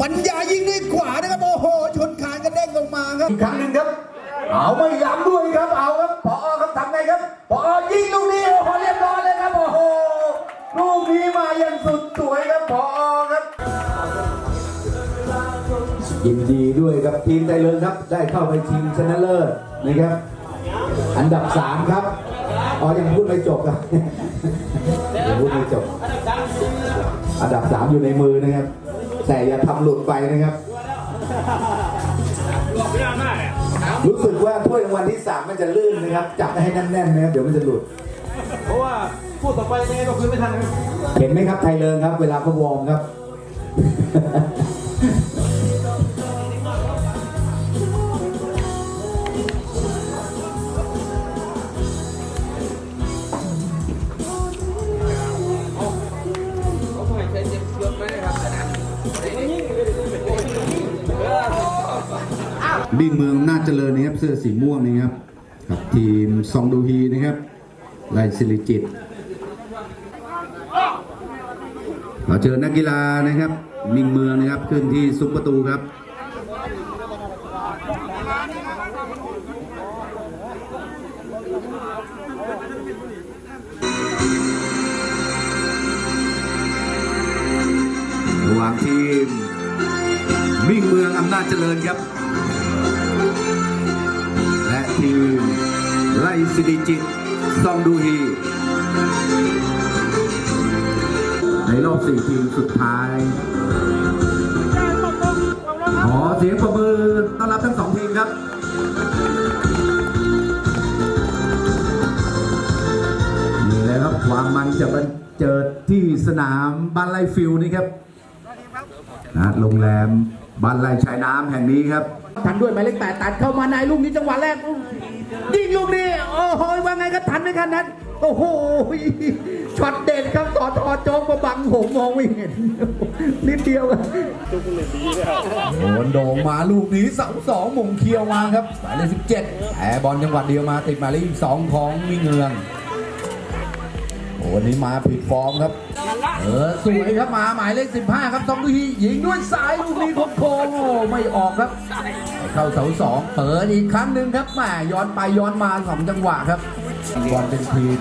ปัญญายิงด้วยขวานะครับโอ้โหชนคานกระเด้งลงมาครับอีกครั้งหนึ่งครับ เอาไม่ย้ำด้วยครับเอาครับพอครับทำไงครับพอยิงลูกนี้โอ้โหเรียบร้อยเลยครับโอ้โหลูกนี้มาอย่างสุดสวยครับพอครับยินดีด้วยครับทีมไทยเลินครับ ได้เข้าไปชิงชนะเลิศนะครับ อันดับสามครับอ๋อยังพูดไม่จบครับยังพูดไม่จบ อันดับสามอยู่ในมือนะครับ แต่อย่าทำหลุดไปนะครับ รู้สึกว่าถ้วยรางวัลที่สามมันจะลื่นนะครับ จับให้แน่นๆนะครับเดี๋ยวมันจะหลุด เพราะว่าพูดต่อไปยังไงก็คือไม่ทันครับ เห็นไหมครับไทยเลิงครับ เวลาเขาวอร์มครับ บิ่งเมืองน่าจเจริญนะครับเสื้อสีม่วงนี่ครับกับทีมซองดูฮีนะครับลายสิริจิตขอเชิญนักกีฬานะครับ มิ่งเมืองนะครับขึ้นที่ซุปประตูครับระหว่างทีมมิ่งเมืองอำนาจเจริญครับ ทีมไล่สิริจิตซองดูฮีในรอบสี่ทีมสุดท้าย ขอเสียงประมือต้อนรับทั้งสองทีมครับนี่แหละครับความมันจะบันเจิดที่สนามบ้านไร่ฟิลนี่ครับนะโรงแรมบ้านไร่ชายน้ำแห่งนี้ครับ ทันด้วยหมายเลขแปดตัดเข้ามาในลูกนี้จังหวะแรกยิงลูกนี้โอ้โหว่าไงก็ทันไหมครับนั้นโอ้โหช็อตเด็ดครับสอทอโจ๊กมาบังผมมองไม่เห็นนิดเดียวอะโดนโด่งมาลูกนี้เสาสองมุงเคียวมาครับหมายเลขสิบเจ็ดแอบอลจังหวัดเดียวมาติดหมายเลขสองของมิเงือง วันนี้มาผิดฟอร์มครับ เออสวยครับมาหมายเลข 15 ครับซองดูฮียิงด้วยซ้ายลูกนี้โค้งๆโอ้ไม่ออกครับ เข้าเสาสองเปิดอีกครั้งหนึ่งครับแหมาย้อนไปย้อนมาสองจังหวะครับบอลเป็นทีม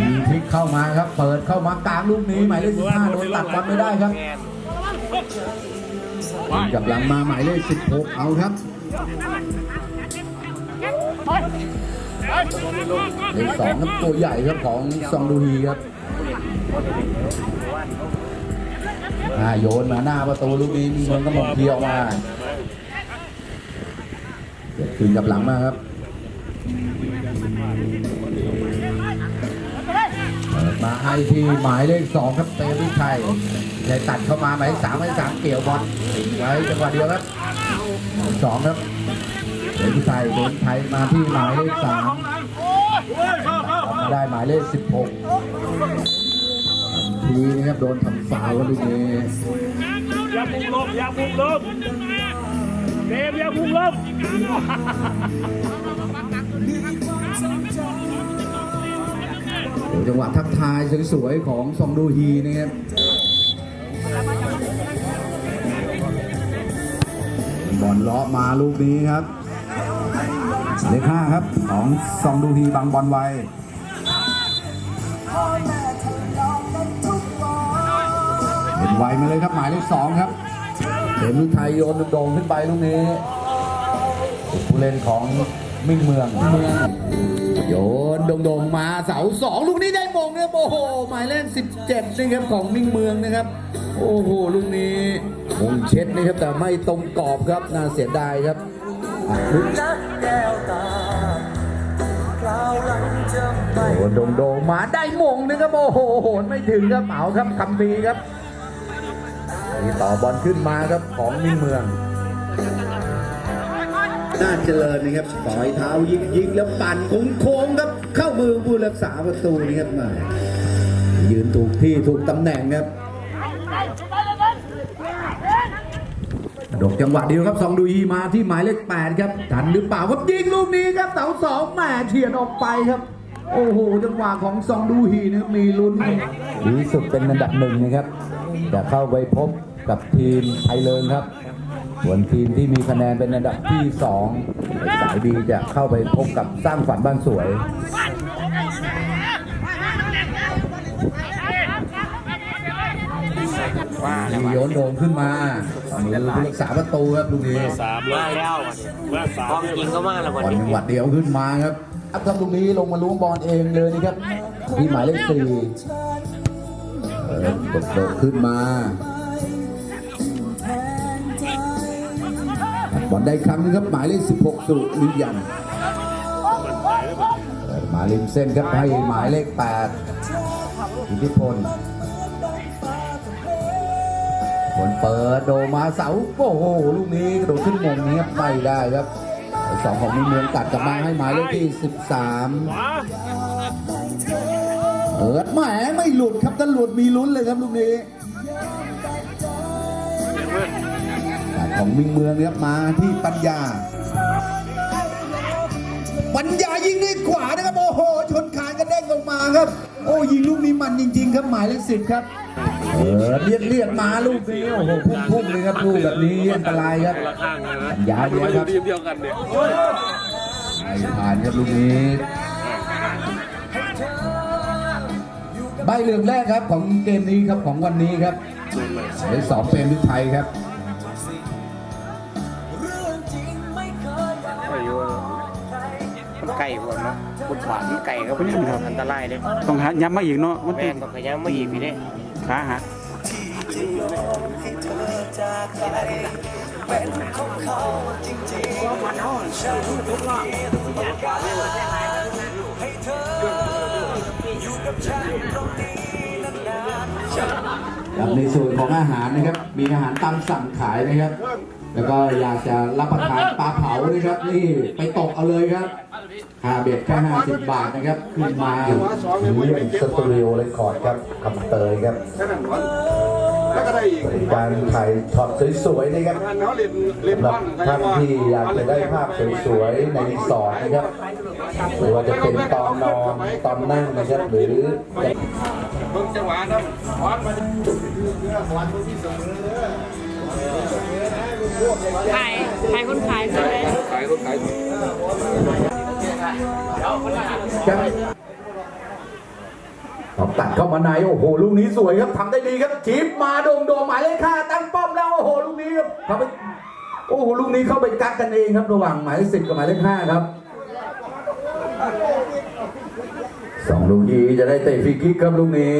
มีพลิกเข้ามาครับ เปิดเข้ามากลางลูกนี้หมายเลข15โดนตัดบอลไม่ได้ครับกับหลังมาหมายเลข16เอาครับ เลขสองครับตัวใหญ่ครับของซองดูฮีครับอาโยนมาหน้าประตูลูกนี้มีเงินก็หมดเที่ยวมาเดี๋ยวคืนกับหลังมาครับมาให้ที่หมายเลขสองครับเตวิชัยได้ตัดเข้ามาหมายเลขสามหมายเลขสามเกี่ยวบอลไว้จังหวะเดียวครับสองครับ เตวิชัยเดินไทยมาที่หมายเลขสามได้หมายเลข16ทีนะครับโดนทำฟาวล์ลูกนี้อย่าพุ่งลงอย่าพุ่งลงเดมอย่าพุ่งลงเดี๋ยวจังหวะทักทายสวยๆของซองดูฮีนะครับบอลเลาะมาลูกนี้ครับ เลขห้าครับของซองดูฮีบังบอลไวเห็นไวมาเลยครับหมายเลขสองครับเห็นลูกไทยโยนโด่งขึ้นไปลูกนี้ผู้เล่นของมิ่งเมืองเมืองโยนโด่งๆมาเสาสองลูกนี้ได้มงนะครับโอ้โหหมายเลข17นะครับของมิ่งเมืองนะครับ โอ้โหลูกนี้มงเช็ดนะครับแต่ไม่ตรงกรอบครับน่าเสียดายครับอะลูก โดงโดงมาได้มงนะครับโอ้โหโหนไม่ถึงครับเอาครับคำพีครับนี่ต่อบอลขึ้นมาครับของมิ่งเมืองน่าเจริญนะครับปล่อยเท้ายิงยิงแล้วปั่นโค้งครับ เข้ามือผู้รักษาประตูนี่ครับมายืนถูกที่ถูกตำแหน่งครับ ดกจังหวะเดียวครับสองดูอีมาที่หมายเลขแปดครับทันหรือเปล่าครับยิงลูกนี้ครับเสาสองแหมเฉียดออกไปครับ โอ้โหจังหวะของซองดูฮีนะมีลุ้นดีสุดเป็นอันดับหนึ่งนะครับจะเข้าไปพบกับทีมไทยเลิงครับ ส่วนทีมที่มีคะแนนเป็นอันดับที่สองสายดีจะเข้าไปพบกับสร้างฝันบ้านสวย มีโยนโด่งขึ้นมาตอนนี้ผู้รักษาประตูครับลูกนี้สามเลยแล้วเมื่อสามกองจริงก็มาแล้วบวันอลนี้จังหวัดเดียวขึ้นมาครับอัพทำลูกนี้ลงมาล้วงบอลเองเลยนะครับที่หมายเลขสี่เออกดโดดขึ้นมาบอลได้ครั้งนึงครับหมายเลข16 สุริยันเปิดมาริมเส้นครับให้หมายเลข8อิทธิพล ผลเปิดโดมาเสาโอ้โหลูกนี้กระโดดขึ้นมงนี้ครับไม่ได้ครับสองของมีเมืองตัดกลับมาให้หมายเลขที่ 13ขวาเปิดแหมไม่หลุดครับถ้าหลุดมีลุ้นเลยครับลูกนี้ของมิงเมืองครับมาที่ปัญญา ปัญญายิงด้วยขวานะครับโอ้โหชนคานกระเด้งลงมาครับ โอ้ยิงลูกนี้มันจริง ๆ ครับหมายเลขสิบครับ เออเลียดเลียดมาลูกนี้โอ้โหพุ่งพุ่งเลยครับลูกแบบนี้อันตรายครับละข้างเลยนะปัญญาเดียวครับทีมเดียวกันเนี่ยไม่ผ่านครับลูกนี้ใบเหลืองแรกครับของเกมนี้ครับของวันนี้ครับเลขสองเป็นพิชัยครับอายุมันไก่พวกเนาะบุญหวานมันไก่ก็เป็นอันตรายเลยต้องหาย้ำมาอีกเนาะมันแม่ติดต้องขยันมาอีกพี่เนี่ย ขาหักครับในส่วนของอาหารนะครับ มีอาหารตามสั่งขายนะครับ แล้วก็อยากจะรับประทานปลาเผานะครับนี่ไปตกเอาเลยครับค่าเบ็ดแค่50บบาทนะครับขึ้นมาเรื่อสตูดิโอเรคคอร์ดครับคำเตยครับแค่นั้นก่อนแล้วก็ได้อีกการถ่ายช็อตสวยๆนะครับท่านเขาเรียนเรียนสำหรับบท่านที่อยากจะได้ภาพสวยๆในรีสอร์ทนะครับหรือว่าจะเป็นตอนนอนตอนนั่งนะครับหรือเบิ่งจังหวะนะขวานมา ขายขายคนขายใช่ไหมขายรถขายตอบตัดเข้ามาในโอ้โหลูกนี้สวยครับทำได้ดีครับจีบมาโดมโดมหมายเลขห้าตั้งป้อมแล้วโอ้โหลูกนี้ครับเข้าไปโอ้โหลูกนี้เข้าไปกักกันเองครับระหว่างหมายเลขสิบกับหมายเลขห้าครับสองลูกยีจะได้เตะฟรีคิกครับลูกนี้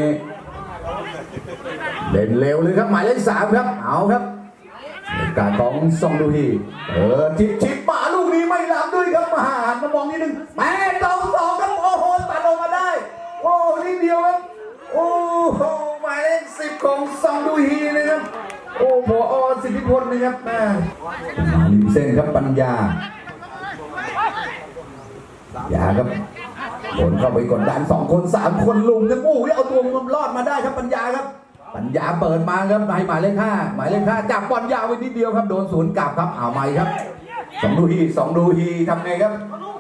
เล่นเร็วเลยครับหมายเลขสามครับเอาครับ การของซองดูฮีเออจิบจิบมาลูกนี้ไม่หลับด้วยครับมาหันมามองนิดนึงแม่สองสองครับโอ้โหตัดออกมาได้ โอ้นิดเดียวครับโอ้โหหมายเลขสิบของซองดูฮีนะครับโอ้พออสิทธิพลนะครับแม่มาริมเส้นครับปัญญาอย่าครับผลเข้าไปกดดันสองคนสามคนลุมครับโอ้ยเอาตัวมันรอดมาได้ครับปัญญาครับ ปัญญาเปิดมาครับให้หมายเลขห้าหมายเลขห้าจับบอลยาวไปนิดเดียวครับโดนสวนกลับครับเอาใหม่ครับสองดูฮีสองดูฮีทำไงครับ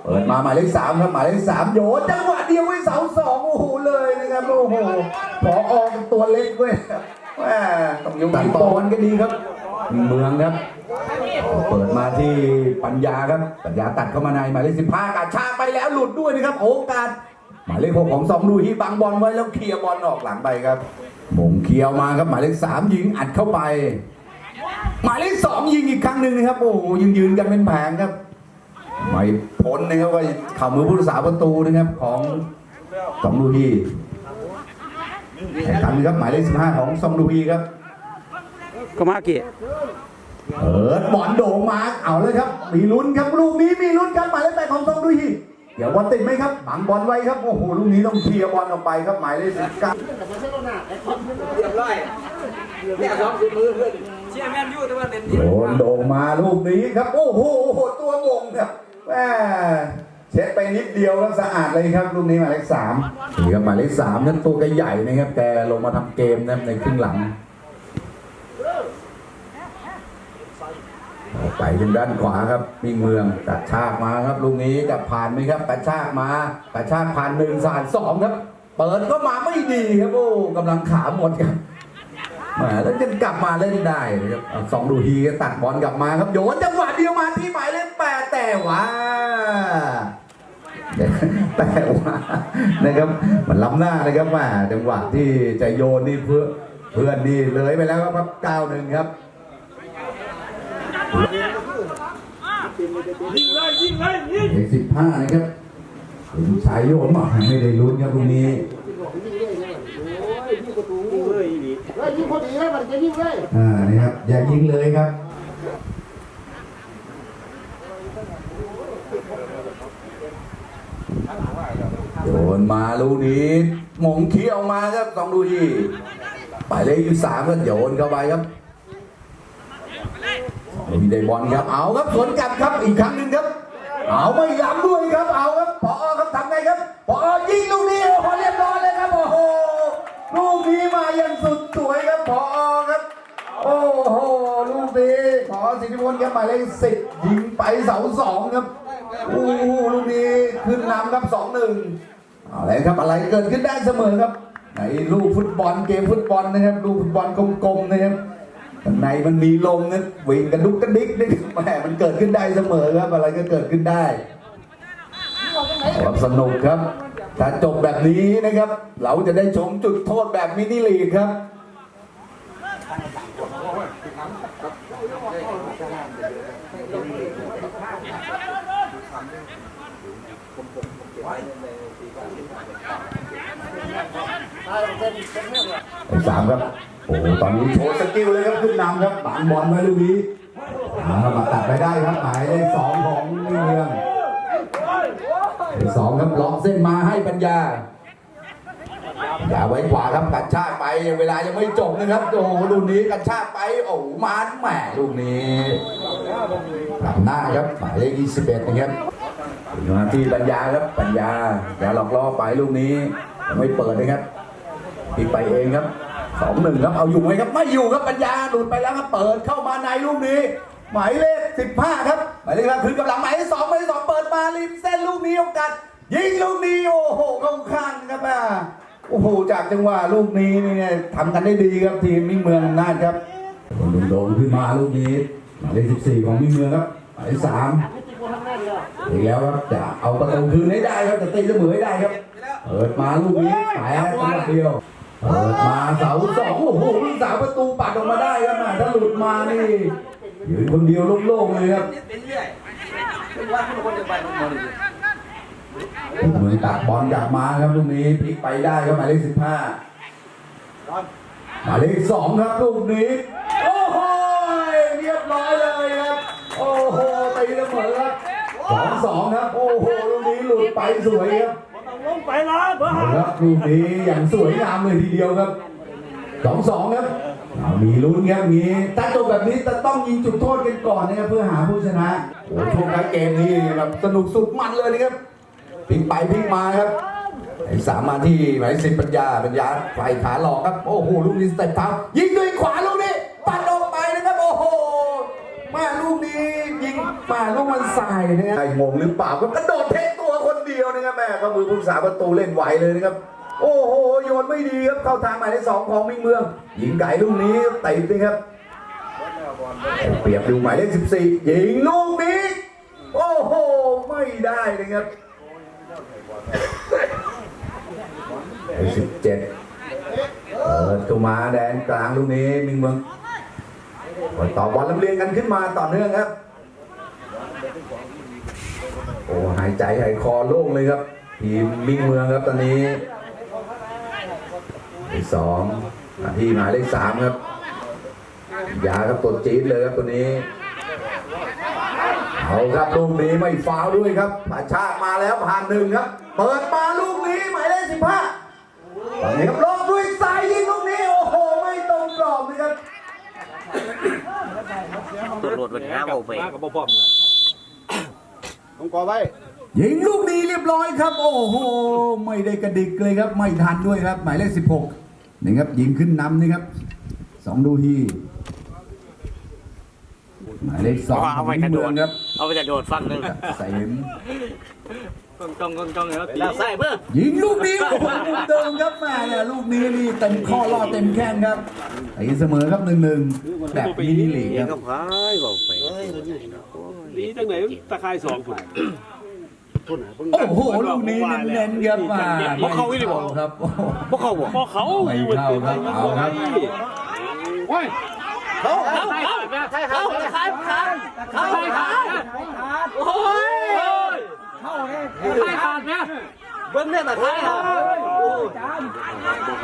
เปิดมาหมายเลขสามครับหมายเลขสามโยนจังหวะเดียวไว้เสาสองโอ้โหเลยนะครับโอ้โหพอออกตัวเล็กเว้ยแม่ต้องยกตัดต่อวันก็ดีครับ เมืองครับ เปิดมาที่ปัญญาครับ ปัญญาตัดเข้ามาในหมายเลขสิบห้ากาชากไปแล้วหลุดด้วยนะครับ โอกาส หมายเลขหกของสองดูฮีบังบอลไว้แล้วเคลียร์บอลออกหลังไปครับมงเคลียร์มาครับหมายเลขสามยิงอัดเข้าไป หมายเลขสองยิงอีกครั้งหนึ่งนะครับโอ้โหยืนยืนกันเป็นแผงครับไม่พ้นนะครับว่าเข่ามือผู้รักษาประตูนะครับของสองดูฮีแข่งขันครับหมายเลขสิบห้าของสองดูฮีครับก็มาเกะเปิดบอลโด่งมาเอาเลยครับ มีลุ้นครับลูกนี้มีลุ้นครับหมายเลขแปดของซองดุย เดี๋ยวบอลติดไหมครับบังบอลไว้ครับ โอ้โห ลูกนี้ต้องเคลียร์บอลออกไปครับ หมายเลขสิบเก้าโดนโด่งมาลูกนี้ครับ โอ้โห ตัวมงครับแม่เช็ดไปนิดเดียวแล้วสะอาดเลยครับลูกนี้หมายเลขสามนี่ครับหมายเลขสามนั้นตัวแกใหญ่นะครับแกลงมาทำเกมนะครับในครึ่งหลัง ไปทางด้านขวาครับมิ่งเมืองกระชากมาครับลูกนี้จะผ่านไหมครับกระชากมากระชากผ่านหนึ่งสานสองครับ เปิดก็มาไม่ดีครับโอ้กำลังขาหมดครับแหมแล้วจะกลับมาเล่นได้นะครับสองดูทีตัดบอลกลับมาครับโยนจังหวะเดียวมาที่หมายเลขแปดแต่ว่าแต่ว่านะครับมันล้ำหน้านะครับว่าจังหวะที่จะโยนนี่เพื่อเพื่อนนี่เลยไปแล้วครับเก้าหนึ่งครับ ยิงเลยยิงเลยยิงเลขสิบห้านะครับเป็นชายโยมไม่ได้ลุ้นครับตรงนี้อ่านี่ครับอย่ายิงเลยครับโยนมาลูกนี้มงเขี้ยวมาครับสองดูดีไปเลขยี่สามก็โยนเข้าไปครับ มีได้บอลครับ เอาครับสวนกลับครับอีกครั้งหนึ่งครับ เอาไม่ย้ำด้วยครับ เอาครับพอครับทำไงครับพอยิงลูกนี้โอ้โหเรียบร้อยเลยครับ โอ้โห ลูกนี้มาอย่างสุดสวยครับพอครับ โอ้โห ลูกนี้ขอสิทธิพลครับหมายเลขสิบยิงไปเสาสองครับ โอ้โห ลูกนี้ขึ้นนำครับสองหนึ่งอาละครับอะไรเกิดขึ้นได้เสมอครับในลูกฟุตบอลเกมฟุตบอลนะครับลูกฟุตบอลกลมๆนะครับ ในมันมีลมนะวิ่งกระดุกกระดิกนี่แหมมันเกิดขึ้นได้เสมอครับ อะไรก็เกิดขึ้นได้ความสนุกครับ ถ้าจบแบบนี้นะครับ เราจะได้ชมจุดโทษแบบมินิลีกครับสามครับ โอ้โหตอนนี้โชว์สกิลเลยครับขึ้นนำครับบานบอลไว้ลูกนี้อ่ามาตัดไปได้ครับหมายเลขสองของนิ่เมืองสองครับล็อกเส้นมาให้ปัญญาอย่าไว้ขวาครับกระชากไปเวลายังไม่จบนะครับโอ้โหลูกนี้กระชากไปโอ้โหมาแหมลูกนี้ทำหน้าครับหมายเลข21นะครับถึงมาที่ปัญญาครับปัญญาอย่าหลอกล่อไปลูกนี้ไม่เปิดนะครับพลิกไปเองครับ สองหนึ่งครับเอาอยู่ไหมครับไม่อยู่ครับปัญญาหลุดไปแล้วครับเปิดเข้ามาในลูกนี้ หมายเลขสิบห้าครับหมายเลขครับคืนกำลังหมายเลขสองหมายเลขสองเปิดมาริมเส้นลูกนี้โอกาสยิงลูกนี้โอ้โหเข้าข้างครับอะโอ้โหจากจังหวะลูกนี้นี่เนี่ยทำกันได้ดีครับทีมมิ่งเมืองอำนาจครับโดงๆขึ้นมาลูกนี้หมายเลขสิบสี่ของมิ่งเมืองครับหมายเลขสามอีกแล้วครับจะเอาประตูคืนให้ได้ครับจะตีเสมอให้ได้ครับเปิดมาลูกนี้แปะจังหวะเดียว เปิดมาเสาสองโอ้โหลูกสาวประตูปัดออกมาได้ครับนะถ้าหลุดมานี่ยืนคนเดียวโล่งๆเลยครับเหมือนตัดบอลกลับมาครับลูกนี้พลิกไปได้ครับหมายเลขสิบห้าหมายเลขสองครับลูกนี้โอ้โหเรียบร้อยเลยครับโอ้โหตีเสมอครับสองสองครับโอ้โหลูกนี้หลุดไปสวยครับล งไปละเบอร์เอห้าครับลูกนี้อย่างสวยงามเลยทีเดียวครับสองสองครับเอามีลุ้นครับอย่างนี้ถ้าจบแบบนี้จะต้องยิงจุดโทษกันก่อนนะครับเพื่อหาผู้ชนะโอ้โหช่วงท้ายเกมนี้แบบสนุกสุดมันเลยนะครับพลิกไปพลิกมาครับไอ้สามมาที่หมายสิบปัญญาปัญญาไฟขาหลอกครับโอ้โหลูกนี้สเต็ปเท้ายิงด้วยขวาลูกนี้ปัดออกไปนะครับโอ้โหมาลูกนี้ยิงมาลูกมันสายนะครับงงหรือเปล่าก็กระโดดเท ดียวนะครับแม่ก็มือผู้สาประตูเล่นไหวเลยนะครับ โอ้โหโยนไม่ดีครับเข้าทางหมายเลขสองของมิ่งเมืองยิงไก่ลูกนี้ติดนะครับเปรียบดูหมายเลข14ยิงลูกนี้ โอ้โหไม่ได้นะครับสิบเจ็ดเปิดเข้ามาแดนกลางลูกนี้มิงเมืองต่อบอลลำเลียงกันขึ้นมาต่อเนื่องครับ โอ้หายใจหายคอโล่งเลยครับ ทีมมิ่งเมืองครับตอนนี้ที่สองที่หมายเลขสามครับยาครับตัวจี๊ดเลยครับตัวนี้เอาครับลูกนี้ไม่ฟาวด้วยครับผาชามาแล้วผ่านหนึ่งครับ เปิดมาลูกนี้หมายเลขสิบห้าตอนนี้ครับลงด้วยสายยิงลูกนี้โอ้โหไม่ตรงกรอบนะครับตัวโหลดเป็นห้าโมไปกับบ่พร้อม ต้องกอไว้ ยิงลูกนี้เรียบร้อยครับ โอ้โห ไม่ได้กระดิกเลยครับ ไม่ทันด้วยครับ หมายเลขสิบหกนี่ครับ ยิงขึ้นนำนี่ครับสองดูฮีหมายเลขสองเอาขไว้องกระโดเมืดองครับเอาไปจะโดดฟังหนึงเสมจ้องจ้องจ้องแล้วตีใส่เพื่อยิงลูกนี้โอ้โหลูกเดิมครับแม่เนี่ยลูกนี้นี่เต็มข้อล่อเต็มแข้งครับตีเสมอครับหนึ่งหนึ่งแบบมินิลีกเองคก็รับพายบอกไป นี่จังไหนตะไคร้สองคนโอ้โหลูกนี้เน้นๆครับมาครับโอ้โหพวกเขาบอกพอเขาไม่เข้าครับเอาครับเขาเขาเขาเขาเขาเขาโอ้ยใครขาดเนี่ยเบิ้งเนี่ยแต่ใครครับ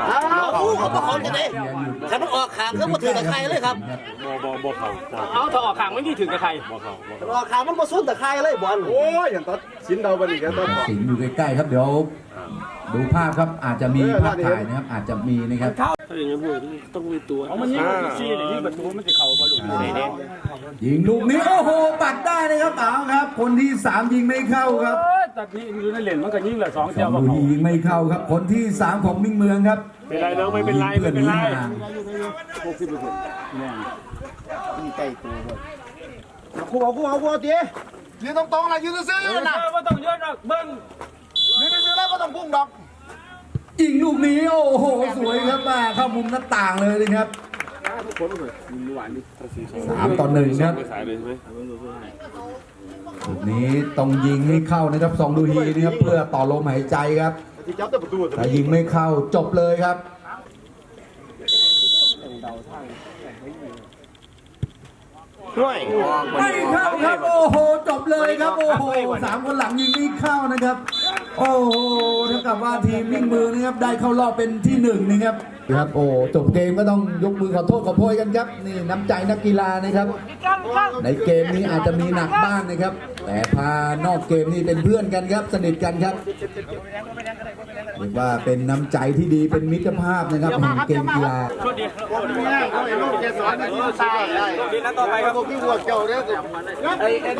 เอาเขาบกเขาจะได้ขันมันออกขางก็มาถือต่ใครเลยครับบ่บ่บ่เขาเอาถ้าออกขางไม่ที่ถือต่ใครบ่เขาบ่เขาออกขางมันมาสู้แต่ใครเลยบอลโอ้ยอย่างตัดสินเดาบันอีกแล้วตัดสิงห์อยู่ใกล้ๆครับเดี๋ยวดูภาพครับอาจจะมีภาพถ่ายนะครับอาจจะมีนะครับถ้าอย่างนั้พวกต้องมีตัวเอามันยิงซีเนี่ยิงประตูมันจะเข้าบ่ลูกยิงลูกนี้โอ้โหปัดได้นะครับเอาครับ คนที่สามยิงไม่เข้าครับ ตัดนี้อยู่ในเหรียญมันก็ยิงละสองสเจ้าองบ่ลูเขายิงไม่เข้าครับคนที่สามของมิ่งเมืองครับเป็นไรเด้อไม่เป็นไรยิงไม่เพื่อนเป็นไรหนีห่างกูเอากูเอากูเอาตียืนตรงๆนะยืนซื่อๆนะบ่ต้องเยอะหรอกเบิ่งยืนซื่อๆแล้วก็ต้องพุ่งดอกยิงลูกนี้โอ้โหสวยครับมาเข้ามุมหน้าต่างเลยนะครับสามต่อหนึ่งครับ สายเลยใช่ไหม ลูกนี้ต้องยิงให้เข้านะครับสองดูฮีนะครับเพื่อต่อลมหายใจครับที่จับแต่ประตูถ้ายิงไม่เข้าจบเลยครับด้วยไม่เข้าครับโอ้โหจบเลยครับโอ้โหสามคนหลังยิงไม่เข้านะครับ โอ้โหเท่ากับว่าทีมมิ่งมือนะครับได้เข้ารอบเป็นที่หนึ่งนะครับ ครับโอ้จบเกมก็ต้องยกมือขอโทษขอโพยกันครับ นี่น้ำใจนักกีฬานะครับ ในเกมนี้อาจจะมีหนักบ้างนะครับ แต่พานอกเกมนี่เป็นเพื่อนกันครับ สนิทกันครับเรียกว่าเป็นน้ำใจที่ดีเป็นมิตรภาพนะครับแห่งเกมกีฬาดีนะต่อไปครับพี่วัวเจ้าเนี่ยไอ้ไอ้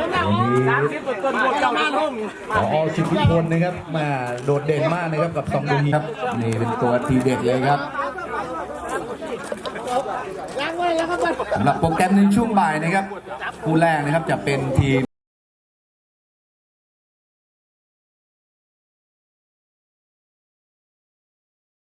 สามสิบต้นพวกเจ้ามาลุ่มพอสิทธิพลนะครับมาโดดเด่นมากนะครับกับสองดูนีครับนี่เป็นตัวทีเด็ดเลยครับสำหรับโปรแกรมในช่วงบ่ายนะครับคู่แรกนะครับจะเป็นทีม